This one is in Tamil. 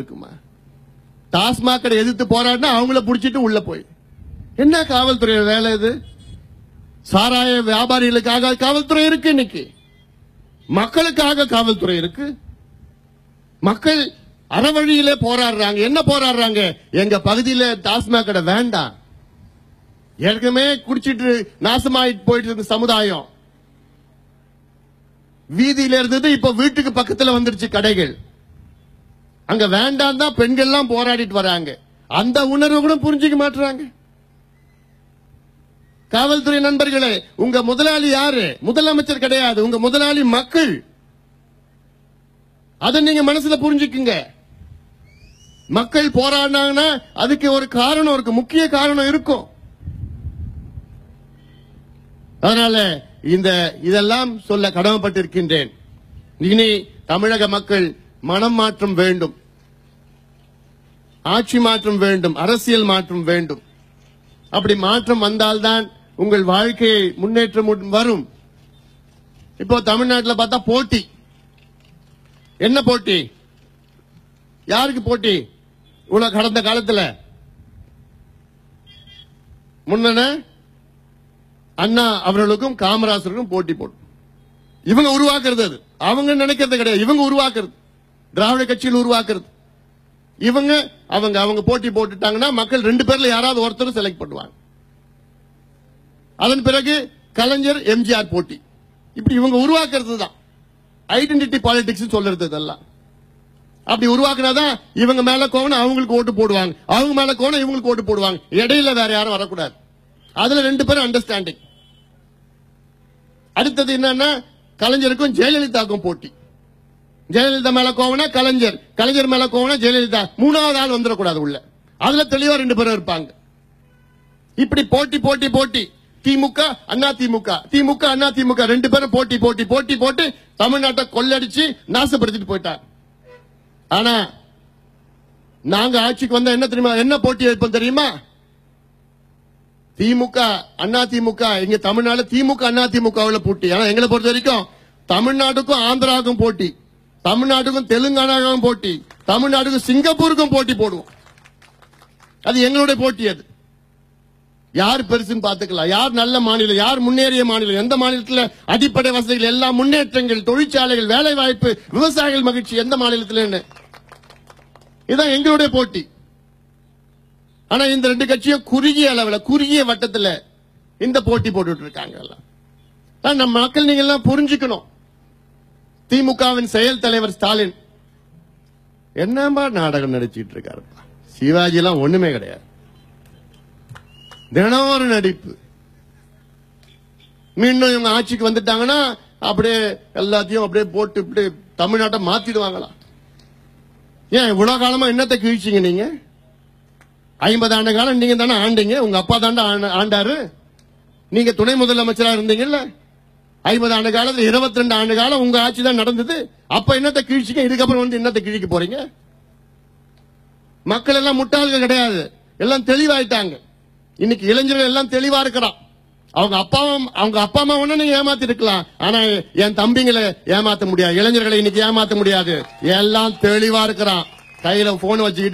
இருக்குமா? டாஸ்மாக் கடை எதிர்த்து போராடினா அவங்கள பிடிச்சிட்டு உள்ள போய். என்ன காவல்துறை வேலை இது? சாராய வியாபாரிகளுக்காக காவல்துறை இருக்கு இன்னைக்கு. மக்களுக்காக காவல்துறை இருக்கு. மக்கள் அறவழியிலே போராடுறாங்க. என்ன போராடுறாங்க? எங்க பகுதியில டாஸ்மாக் கடை வேண்டாம். ஏற்கனவே குடிச்சிட்டு நாசமாயிட்டு போயிட்டு இருந்த சமுதாயம். வீதியில இருந்தது இப்ப வீட்டுக்கு பக்கத்துல வந்துருச்சு கடைகள். அங்க வேண்டாம் தான் பெண்கள் எல்லாம் போராடிட்டு வராங்க. அந்த உணர்வு கூட புரிஞ்சுக்க மாட்டுறாங்க காவல்துறை நண்பர்களே உங்க முதலாளி யாரு? முதலமைச்சர் கிடையாது. உங்க முதலாளி மக்கள். அதை நீங்க மனசுல புரிஞ்சுக்குங்க. மக்கள் போராடினாங்கன்னா அதுக்கு ஒரு காரணம் இருக்கு முக்கிய காரணம் இருக்கும். அதனால இந்த இதெல்லாம் சொல்ல கடமைப்பட்டிருக்கின்றேன். இனி தமிழக மக்கள் மனம் மாற்றம் வேண்டும். ஆட்சி மாற்றம் வேண்டும் அரசியல் மாற்றம் வேண்டும். அப்படி மாற்றம் வந்தால்தான் உங்கள் வாழ்க்கையை முன்னேற்றம் வரும். இப்போ தமிழ்நாட்டில் பார்த்தா போட்டி. என்ன போட்டி? யாருக்கு போட்டி? இவ்வளவு கடந்த காலத்துல. முன்னன அண்ணா அவர்களுக்கும் காமராசருக்கும் போட்டி போடும் இவங்க உருவாக்குறது அது. அவங்க நினைக்கிறது கிடையாது. இவங்க உருவாக்குறது. திராவிட கட்சியில் உருவாக்குறது. இவங்க அவங்க அவங்க போட்டி போட்டுட்டாங்கன்னா மக்கள் ரெண்டு பேர்ல யாராவது ஒருத்தர் செலக்ட் பண்ணுவாங்க. அதன் பிறகு கலைஞர் எம்ஜிஆர் போட்டி. இப்படி இவங்க உருவாக்குறது தான். ஐடென்டிட்டி பாலிடிக்ஸ் சொல்றது இதெல்லாம். அப்படி உருவாக்குனாதான் இவங்க மேல கோவன அவங்களுக்கு ஓட்டு போடுவாங்க. அவங்க மேல கோவன இவங்களுக்கு ஓட்டு போடுவாங்க. இடையில வேற யாரும் வரக்கூடாது. அதுல ரெண்டு பேரும் அண்டர்ஸ்டாண்டிங் அடுத்தது என்னன்னா கலைஞருக்கும் ஜெயலலிதாவுக்கும் போட்டி. ஜெயலலிதா மேல கோவனா கலைஞர். கலைஞர் மேல கோவனா ஜெயலலிதா. மூணாவது ஆள் வந்துடக்கூடாது உள்ள. அதுல தெளிவா ரெண்டு பேரும் இருப்பாங்க. இப்படி போட்டி போட்டி போட்டி. திமுக அண்ணா திமுக. திமுக அண்ணா திமுக. ரெண்டு பேரும் போட்டி போட்டி போட்டி போட்டு தமிழ்நாட்டை கொள்ளடிச்சு நாசப்படுத்திட்டு போயிட்டாங்க. ஆனா நாங்க ஆட்சிக்கு வந்தா என்ன தெரியுமா? என்ன போட்டி வைப்போம் தெரியுமா? திமுக அண்ணா திமுக. இங்க தமிழ்நாடு திமுக அண்ணா திமுகவில் போட்டி. ஆனா எங்களை பொறுத்த வரைக்கும் தமிழ்நாட்டுக்கும் ஆந்திராவுக்கும் போட்டி. தமிழ்நாட்டுக்கும் தெலுங்கானாவுக்கும் போட்டி தமிழ்நாட்டுக்கும் சிங்கப்பூருக்கும் போட்டி போடுவோம். அது எங்களுடைய போட்டி அது. யார் பெருசுன்னு பாத்துக்கலாம் யார் நல்ல மாநிலம் யார் முன்னேறிய மாநிலம் எந்த மாநிலத்தில் அடிப்படை வசதிகள் எல்லா முன்னேற்றங்கள் தொழிற்சாலைகள் வேலை வாய்ப்பு விவசாயிகள் மகிழ்ச்சி எந்த மாநிலத்தில் இதான் எங்களுடைய போட்டி. ஆனா இந்த ரெண்டு கட்சியும் குறுகிய அளவில் குறுகிய வட்டத்தில் இந்த போட்டி போட்டுட்டு இருக்காங்க எல்லாம். நம்ம மக்கள் நீங்க எல்லாம் புரிஞ்சுக்கணும். திமுகவின் செயல் தலைவர் ஸ்டாலின். என்னம்பா நாடகம் நடிச்சிட்டு இருக்காருப்பா சிவாஜி எல்லாம் ஒண்ணுமே கிடையாது. தினம் ஒரு நடிப்பு. மீண்டும் இவங்க ஆட்சிக்கு வந்துட்டாங்கன்னா அப்படியே எல்லாத்தையும் அப்படியே போட்டு இப்படி தமிழ்நாட்டை மாத்திடுவாங்களா? ஏன் இவ்வளவு காலமா என்னத்தை கிழிச்சிங்க நீங்க? ஐம்பது ஆண்டு காலம் நீங்க தானே ஆண்டீங்க. உங்க அப்பா தாண்டா ஆண்ட- ஆண்டாரு. நீங்க துணை முதலமைச்சரா இருந்தீங்கல்ல? ஐம்பது ஆண்டு காலத்துல இருபத்தி ரெண்டு ஆண்டு காலம் உங்க ஆட்சி தான் நடந்தது. அப்ப என்னத்தை கிழிச்சிங்க இதுக்கப்புறம் வந்து என்னத்தை கிழிக்க போறீங்க? மக்கள் எல்லாம் முட்டாள்கள் கிடையாது. எல்லாம் தெளிவாயிட்டாங்க. இன்னைக்கு இளைஞர்கள் எல்லாம் தெளிவா இருக்கிறான். அவங்க அப்பாவும் அவங்க அப்பா அம்மா ஒண்ணு நீங்க ஏமாத்தி இருக்கலாம். ஆனா என் தம்பிங்களை ஏமாத்த முடியாது. இளைஞர்களை இன்னைக்கு ஏமாத்த முடியாது. எல்லாம் தெளிவா இருக்கிறான். கையில போன் வச்சுக்கிட்டு